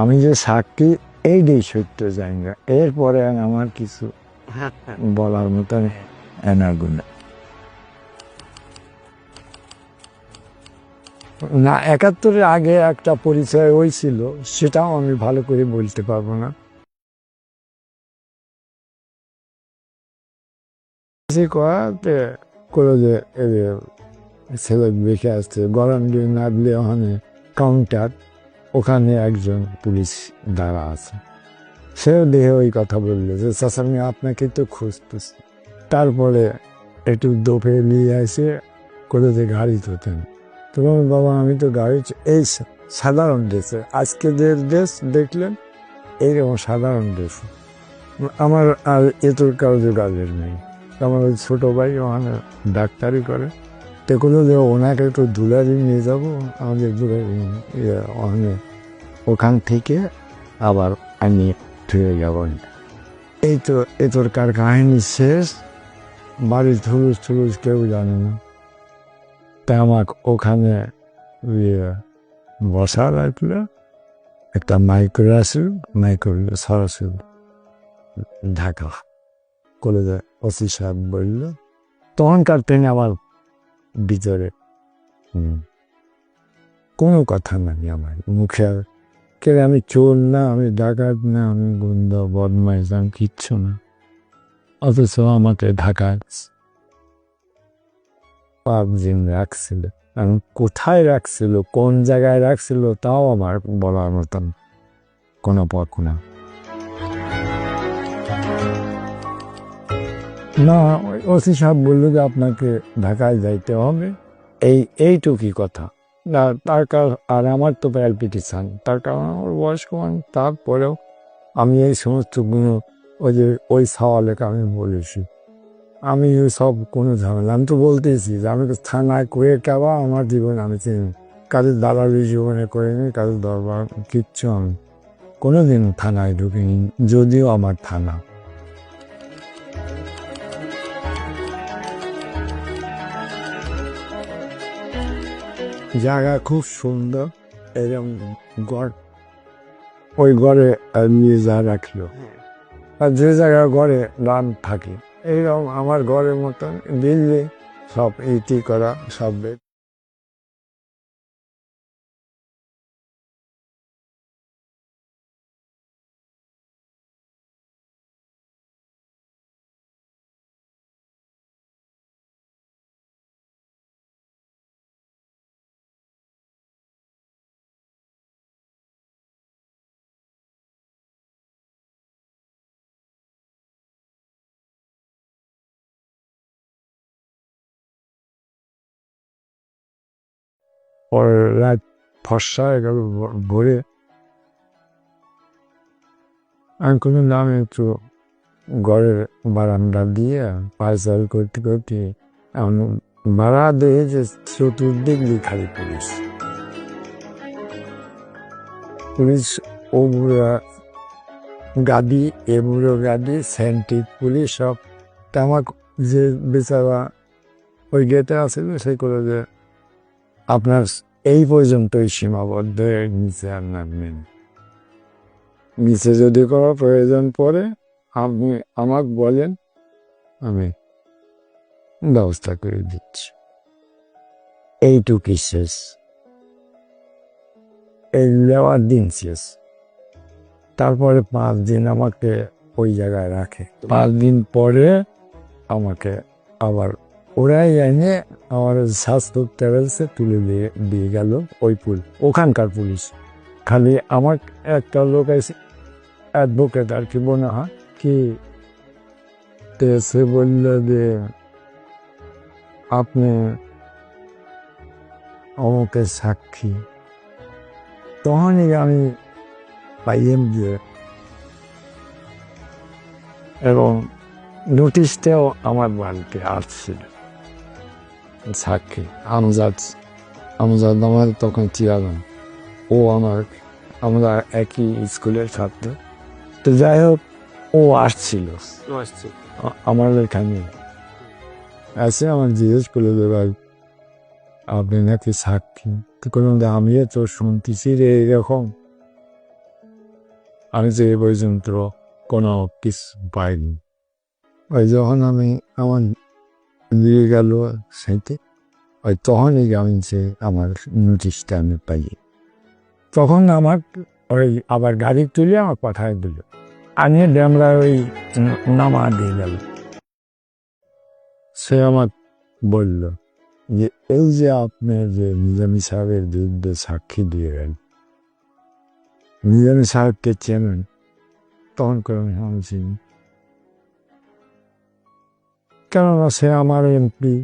আমি যে সাক্ষী এইটাই সত্য জানি না এরপরে আমার কিছু বলার মতন এনার্গু না, একাত্তরের আগে একটা পরিচয় হয়েছিল সেটাও আমি ভালো করে বলতে পারব না। সে কয়াতে করে যে ছেলে বেঁকে আসছে, গরম দিয়ে নামলে ওখানে কাউন্টার ওখানে একজন পুলিশ দাঁড়া আছে। সেও দেখে ওই কথা বলল যে, চাচা, আমি আপনাকে তো খুঁজতেছি। তারপরে একটু দোপে নিয়ে এসে করে যে গাড়ি ধরতেন। তখন বাবা, আমি তো গাড়ি এই সাধারণ ড্রেসে। আজকে যে ড্রেস দেখলেন, এইরকম সাধারণ ড্রেস। আমার আর এতর কারও যোগাযোগ নেই। আমার ওই ছোটো ভাই ওখানে ডাক্তারি করে। তো কোনো যে, ওনাকে একটু দুলারি নিয়ে যাব। আমাদের দুলারি ইয়ে ওখানে ওখান থেকে আবার আমি ফিরে যাব। এই তো এতরকার কাহিনী শেষ? বাড়ির থুলুস থুলুস কেউ জানে না। তাই আমাকে ওখানে বসা রাখল একটা মাইক্রো আসল মাইক্রো সরাসরি ঢাকা। কলেজে ওসি সাহেব বলল তখনকার ট্রেনে আমার ভিতরে? কোনো কথা নাই আমার মুখে কে আমি চোর না, আমি ডাকাত না, আমি গুন্দ বদমাইশ, আমি কিচ্ছু না। অথচ আমাকে পাঁচ দিন রাখছিল। আমি কোথায় রাখছিল, কোন জায়গায় রাখছিল, তাও আমার বলার মতন কোনো পথ না। না, ওসি সাহেব বলল যে আপনাকে ঢাকায় যাইতে হবে। এই, এইটুকুই কথা। না, তার কারণ, আর আমার তো প্যালপিটেশন তার কারণ আমার বয়স কমান তারপরেও আমি এই সমস্ত গুণ ওই যে, ওই সওয়ালেকে আমি বলেছি। আমি সব কোনো ঝামেলা, আমি তো বলতেছি যে, আমি থানায় করে কেবা, আমার জীবন আমি চিনি কাজের দালালি জীবনে করিনি, কাজের দরবার কিচ্ছু আমি কোনোদিন থানায় ঢুকিনি, যদিও আমার থানা। জায়গা খুব সুন্দর এরকম গড় ওই গড়ে নিয়ে যা রাখল। আর যে জায়গায় গড়ে রান থাকে এইরকম আমার ঘরের মতন বিল্ডিং সব ইটি করা সব বেড পরে রাত ফর্সা হয়ে গেল ভোরে আমি কোনো নামে একটু ঘরের বারান্দা দিয়ে পায়চাল করতে করতে এমন বাড়া দিয়ে যে চতুর্দিক খালি পুলিশ পুলিশ ও বুড়া গাড়ি এ বুড়ো গাড়ি সেন্টিক পুলিশ সব তা আমার যে বেচারা ওই গেটে আছিল সে করে যে আপনার এই পর্যন্তই সীমাবদ্ধ নিচে আর নামবেন নিচে যদি কোনো প্রয়োজন পড়ে, আপনি আমাকে বলেন, আমি ব্যবস্থা করে দিচ্ছি। এইটুকুই শেষ। এই নেওয়ার দিন শেষ। তারপরে পাঁচ দিন আমাকে ওই জায়গায় রাখে। পাঁচ দিন পরে আমাকে আবার ওরাই এনে আমার স্বাস্থ্য ট্রাভেলসে তুলে দিয়ে দিয়ে গেল ওই পুল, ওখানকার পুলিশ। খালি আমার একটা লোক এসে অ্যাডভোকেট আর কি মনে হয়? কি? তো সে বলল যে, আপনি অমুকের সাক্ষী। তখনই আমি পাইলাম যে, এবং নোটিশটাও আমার বাড়িতে আসছিল। সাক্ষী আমজাদ আমজাদ আমার তখন চিরালাম ও আমার আমরা একই স্কুলের ছাত্র তো যাই হোক ও আসছিল আমার এখানে এসে আমার জিজ্ঞেস করল যে আপনি নাকি সাক্ষী কোনো আমিও তো শুনতেছি রে এরকম আমি যে পর্যন্ত কোনো কিছু পাইনি ওই যখন আমি আমার দিয়ে গেল সেইতে। ওই তখনই আমি যে আমার নোটিশটা আমি পাই তখন আমার ওই আবার গাড়ি তুলে আমার পাঠায় দিল। আনিয়ে ড্যামরা ওই নামা দিয়ে গেল। সে আমার বলল যে, এই যে আপনি যে নিজামী সাহেবের বিরুদ্ধে সাক্ষী দিয়ে গেলেন নিজামী সাহেবকে চেনেন, তখন করে আমি আমি চিনি কেননা সে আমার এমপি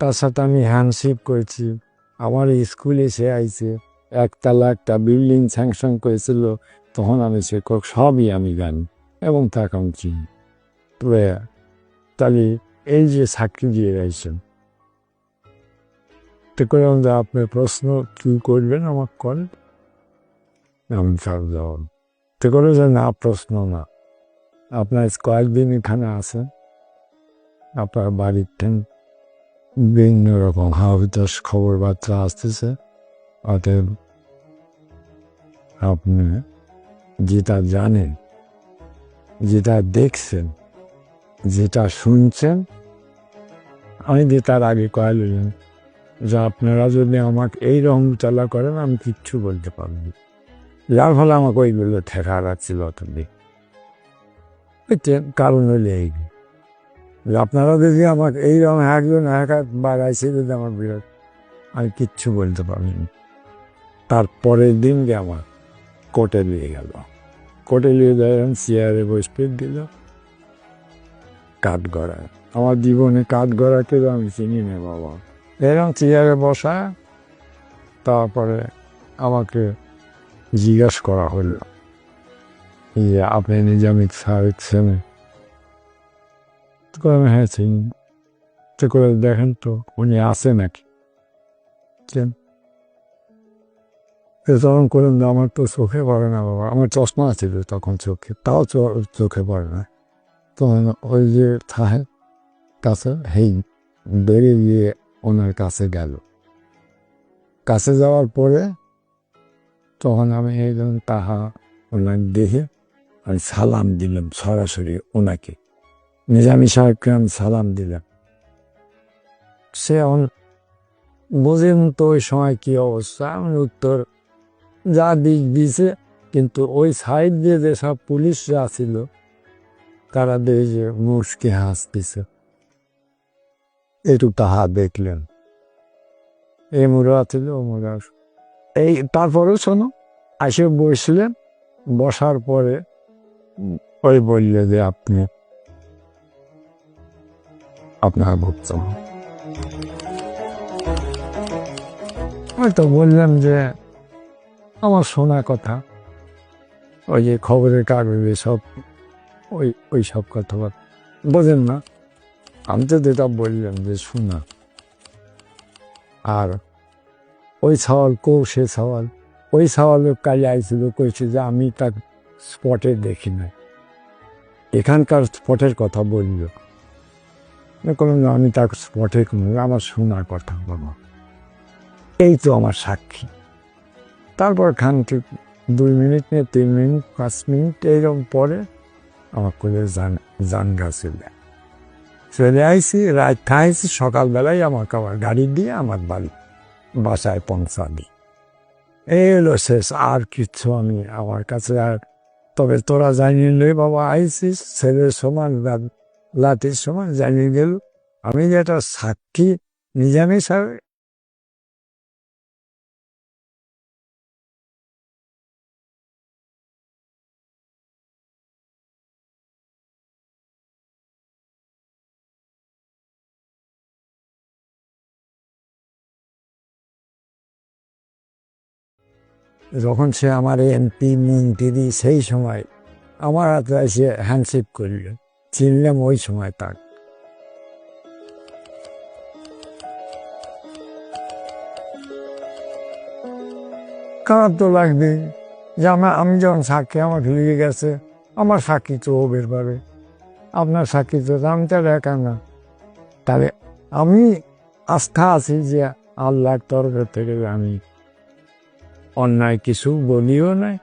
তার সাথে আমি হ্যান্ডশিপ করেছি। আমার স্কুলে সে আইছে, একতলা একটা বিল্ডিং স্যাংশন করেছিল, তখন আমি সে সবই আমি জানি, এবং চিনি তবে তাহলে এই যে সাক্ষী দিয়ে রয়েছেন তো করে আপনার প্রশ্ন কি করবেন আমার করেন আমি তার জবাব, তো করে যে না, প্রশ্ন না। আপনার কয়েকদিন এখানে আছেন আপনার বাড়িতে বিভিন্ন রকম হাবিতাস খবর বার্তা আসতেছে। অতএব আপনি যেটা জানেন, যেটা দেখছেন, যেটা শুনছেন, আমি যে তার আগে কয়ালিলেন যে আপনারা যদি আমাকে এই রং চালা করেন, আমি কিচ্ছু বলতে পারব যার ফলে আমাকে ওইগুলো ঠেকা রাখছিল অতদিন। বুঝছেন কারণ হলে এই আপনারা যদি আমাকে এই রং একজন একা বাড়াইছে যদি আমার বিরাট আমি কিচ্ছু বলতে পারিনি তারপরের দিনকে আমার কোর্টে নিয়ে গেল। কোর্টে নিয়ে যাবেন চেয়ারে বসে দিল, কাঠ গড়া। আমার জীবনে কাঠ গড়াকে আমি চিনি না বাবা। এরকম চেয়ারে বসা, তারপরে আমাকে জিজ্ঞাসা করা হলো যে, আপনি নিজামিক সাহেব ছেলে তো করে হ্যাঁ চিনি তো করে দেখেন তো, উনি আছে নাকি? তখন করলেন যে আমার তো চোখে পড়ে না বাবা। আমার চশমা ছিল তখন চোখে, তাও চোখে পড়ে না। তখন ওই যে থাহে কাছে, হেই বেরিয়ে গিয়ে ওনার কাছে গেল। কাছে যাওয়ার পরে তখন আমি একজন তাহা ওনার দেখে আমি সালাম দিলাম সরাসরি ওনাকে। নিজামী সাহেবকে আমি সালাম দিলাম। সে এখন বোঝেন তো ওই সময় কি অবস্থা? আমি উত্তর যা দিক দিছে, কিন্তু ওই সাইড দিয়ে যেসব পুলিশরা ছিল, তারা দেখে যে মুসকে হাসতেছে। একটু তাহা দেখলেন। এই মুড়া ছিল, ও মুড়া এই তারপরেও শোনো এসে বসলেন, বসার পরে ওই বললে যে আপনি আপনার ভুগছেন হয়তো বললাম যে আমার শোনা কথা, ওই যে খবরের কাগজে সব, ওই ওই সব কথা বোঝেন না, আমি তো যেটা বললাম যে শোনা। আর ওই সওয়াল, কো সে সওয়াল, ওই সওয়ালে কাজে আইছিল, কইছে যে আমি তার স্পটে দেখি নাই। এখানকার স্পটের কথা বলল। যে আমি তার স্পটে কোনো আমার শোনার কথা বাবা এই তো আমার সাক্ষী। তারপর খান দুই মিনিট নিয়ে তিন মিনিট, পাঁচ মিনিট, এইরকম পরে আমার কোলে জান জান গাছিল চলে আইসি রাত খাইছি সকালবেলায় আমাকে আবার গাড়ি দিয়ে আমার বাড়ি, বাসায় পৌঁছা দিই এই হলো শেষ, আর কিচ্ছু আমি আমার কাছে আর, তবে তোরা জানিয়ে বাবা, আইসিস, ছেলের সমান লাঠির সমান জানিয়ে গেল, আমি যেটা সাক্ষী, নিজামী সাহেব। যখন সে আমার এমপি, মন্ত্রী, সেই সময় আমার হাতে এসে হ্যান্ডশেক করল। চিনলাম ওই সময় তার। খারাপ তো লাগবে। যে আমার, আমি যখন সাক্ষী, আমার ঢুকে গেছে। আমার সাক্ষী তো ও বের পাবে আপনার সাক্ষী তো, আমি তার একা না। তবে আমি আস্থা আছি যে আল্লাহর তরফ থেকে আমি অন্যায় কিছু বলিও নাই।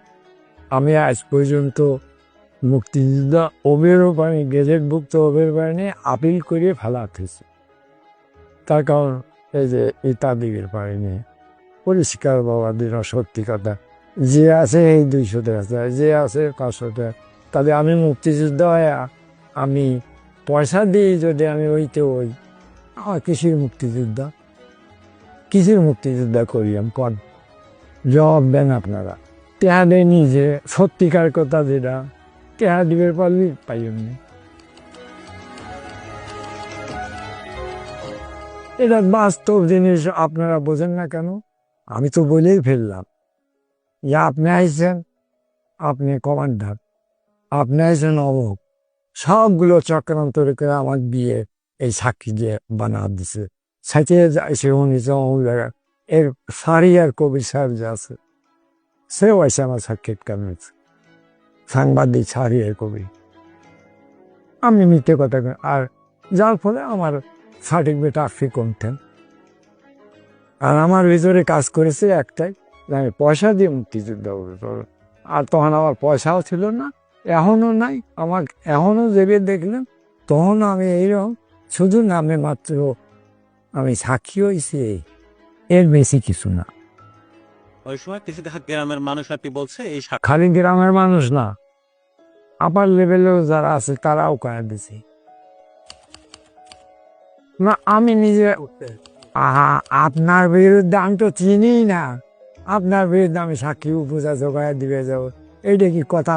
আমি আজ পর্যন্ত মুক্তিযোদ্ধা ওবেরও পানি গেজেটভুক্ত ওবের পানি আপিল করে ফেলাতেছি তার কারণ এই যে ইত্যাদির পারিনি পরিষ্কার বাবা দিন সত্যি কথা। যে আছে এই দুইশো টাকা যে আছে পাঁচশো টাকা তাহলে আমি মুক্তিযোদ্ধা হয়ে আমি পয়সা দিই যদি আমি ওইতে ওই আমার কিসের মুক্তিযোদ্ধা? কিসের মুক্তিযোদ্ধা করি আমি কন? জবাব দেন আপনারা। টেহা দেয় নিজে সত্যিকার কথা যেটা টেহা দিবে পারলি পাই এমনি এটা বাস্তব জিনিস আপনারা বোঝেন না কেন? আমি তো বলেই ফেললাম। ইয়া আপনি আইছেন? আপনি কমান্ডার। আপনি আইছেন অমুক। সবগুলো চক্রান্ত করে আমার বিয়ে এই সাক্ষী দিয়ে বানা দিছে। সাইতে এসে উনি যে অমুক জায়গা এর সারি আর কবির সাহেব যে আছে, সেও আছে আমার সাক্ষাৎকার নিচ্ছে সাংবাদিক আর কবি আমি মিথ্যে কথা। আর যার ফলে আমার সার্টিফিকেট আসছে কমতেন আর আমার ভিতরে কাজ করেছে একটাই যে আমি পয়সা দিয়ে মুক্তিযুদ্ধ। আর তখন আমার পয়সাও ছিল না এখনও নাই আমার এখনও যেবে দেখলেন তখন আমি এইরকম শুধু নামে মাত্র আমি সাক্ষী হয়েছি এর বেশি কিছু না ওই সময় কিছু দেখা গ্রামের মানুষ কি বলছে এই খালি গ্রামের মানুষ না আপার লেভেলেও যারা আছে, তারাও করে দিছে। না, আমি নিজে আহা, আপনার বিরুদ্ধে আমি তো চিনি না। আপনার বিরুদ্ধে আমি সাক্ষী, উপজা জোগায় দিবে যাব। এইটা কি কথা?